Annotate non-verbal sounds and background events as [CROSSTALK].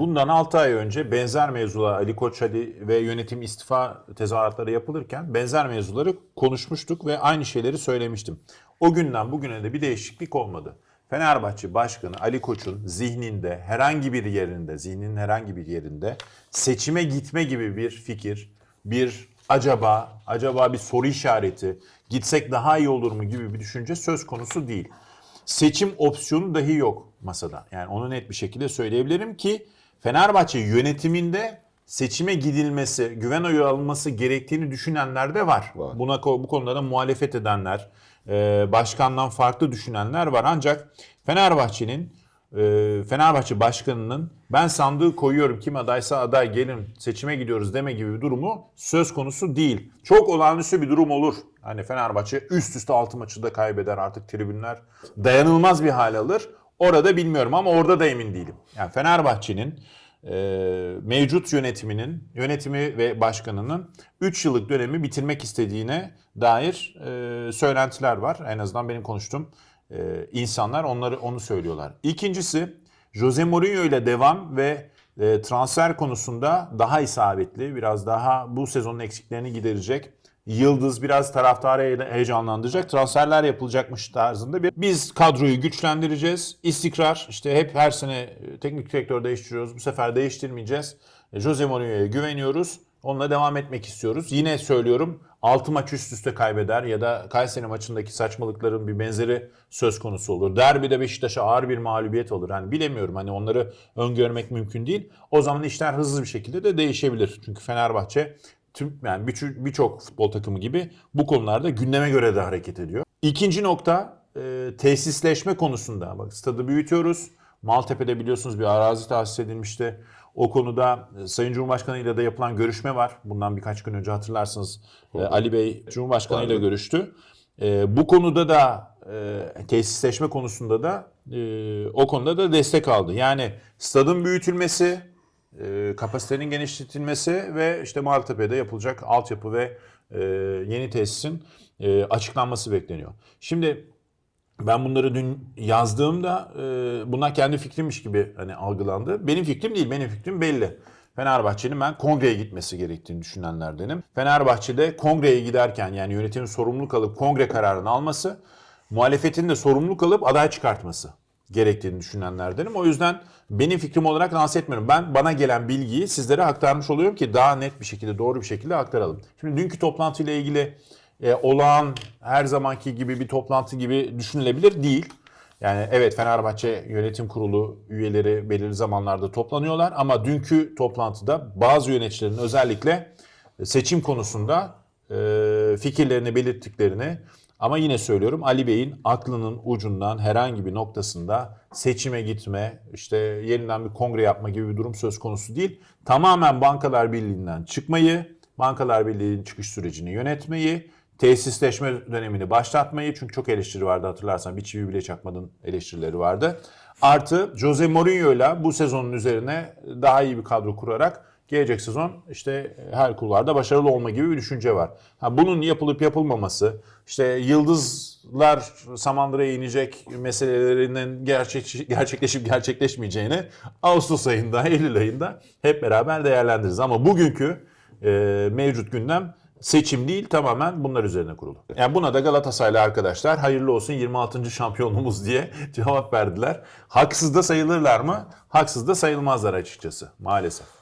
bundan 6 ay önce benzer mevzular Ali Koç Ali ve yönetim istifa tezahüratları yapılırken benzer mevzuları konuşmuştuk ve aynı şeyleri söylemiştim. O günden bugüne de bir değişiklik olmadı. Fenerbahçe Başkanı Ali Koç'un zihninde herhangi bir yerinde, zihninin herhangi bir yerinde seçime gitme gibi bir fikir, bir acaba, acaba bir soru işareti, gitsek daha iyi olur mu gibi bir düşünce söz konusu değil. Seçim opsiyonu dahi yok masada. Yani onu net bir şekilde söyleyebilirim ki Fenerbahçe yönetiminde seçime gidilmesi, güven oyu alınması gerektiğini düşünenler de var. Var. Buna bu konuda da muhalefet edenler, e, başkandan farklı düşünenler var. Ancak Fenerbahçe'nin e, Fenerbahçe başkanının ben sandığı koyuyorum kim adaysa aday gelin seçime gidiyoruz deme gibi bir durumu söz konusu değil. Çok olağanüstü bir durum olur. Hani Fenerbahçe üst üste 6 maçı da kaybeder artık tribünler dayanılmaz bir hal alır. Orada bilmiyorum ama orada da emin değilim. Yani Fenerbahçe'nin e, mevcut yönetiminin, yönetimi ve başkanının 3 yıllık dönemi bitirmek istediğine dair e, söylentiler var. En azından benim konuştuğum e, insanlar onları onu söylüyorlar. İkincisi Jose Mourinho ile devam ve e, transfer konusunda daha isabetli, biraz daha bu sezonun eksiklerini giderecek Yıldız biraz taraftarı he- heyecanlandıracak. Transferler yapılacakmış tarzında bir. Biz kadroyu güçlendireceğiz. İstikrar işte hep her sene e, teknik direktör değiştiriyoruz. Bu sefer değiştirmeyeceğiz. E, Jose Mourinho'ya güveniyoruz. Onunla devam etmek istiyoruz. Yine söylüyorum 6 maç üst üste kaybeder ya da Kayseri maçındaki saçmalıkların bir benzeri söz konusu olur. Derbide Beşiktaş'a ağır bir mağlubiyet olur. Hani bilemiyorum hani onları öngörmek mümkün değil. O zaman işler hızlı bir şekilde de değişebilir. Çünkü Fenerbahçe tüm yani birçok birçok futbol takımı gibi bu konularda gündeme göre de hareket ediyor. İkinci nokta e, tesisleşme konusunda. Bak stadı büyütüyoruz. Maltepe'de biliyorsunuz bir arazi tahsis edilmişti. O konuda e, Sayın Cumhurbaşkanı ile de yapılan görüşme var. Bundan birkaç gün önce hatırlarsınız e, Ali Bey Cumhurbaşkanı ile görüştü. E, bu konuda da e, tesisleşme konusunda da e, o konuda da destek aldı. Yani stadın büyütülmesi, e, kapasitenin genişletilmesi ve işte Maltepe'de yapılacak altyapı ve e, yeni tesisin e, açıklanması bekleniyor. Şimdi ben bunları dün yazdığımda e, bunlar kendi fikrimmiş gibi hani algılandı. Benim fikrim değil, benim fikrim belli. Fenerbahçe'nin ben kongreye gitmesi gerektiğini düşünenlerdenim. Fenerbahçe'de kongreye giderken yani yönetimin sorumluluk alıp kongre kararını alması, muhalefetin de sorumluluk alıp aday çıkartması gerektiğini düşünenlerdenim. O yüzden benim fikrim olarak lanse etmiyorum. Ben bana gelen bilgiyi sizlere aktarmış oluyorum ki daha net bir şekilde, doğru bir şekilde aktaralım. Şimdi dünkü toplantıyla ilgili e, olağan her zamanki gibi bir toplantı gibi düşünülebilir değil. Yani evet Fenerbahçe Yönetim Kurulu üyeleri belirli zamanlarda toplanıyorlar ama dünkü toplantıda bazı yöneticilerin özellikle seçim konusunda e, fikirlerini belirttiklerini ama yine söylüyorum Ali Bey'in aklının ucundan herhangi bir noktasında seçime gitme, işte yeniden bir kongre yapma gibi bir durum söz konusu değil. Tamamen Bankalar Birliği'nden çıkmayı, Bankalar Birliği'nin çıkış sürecini yönetmeyi, tesisleşme dönemini başlatmayı çünkü çok eleştiri vardı hatırlarsan bir çivi bile çakmadın eleştirileri vardı. Artı Jose Mourinho ile bu sezonun üzerine daha iyi bir kadro kurarak gelecek sezon işte her kulvarda başarılı olma gibi bir düşünce var. Ha, bunun yapılıp yapılmaması, işte yıldızlar Samandıra'ya inecek meselelerinin gerçek, gerçekleşip gerçekleşmeyeceğini Ağustos ayında, Eylül ayında hep beraber değerlendiririz. Ama bugünkü e, mevcut gündem seçim değil tamamen bunlar üzerine kurulu. Yani buna da Galatasaraylı arkadaşlar hayırlı olsun 26. şampiyonluğumuz [LAUGHS] diye cevap verdiler. Haksız da sayılırlar mı? Haksız da sayılmazlar açıkçası maalesef.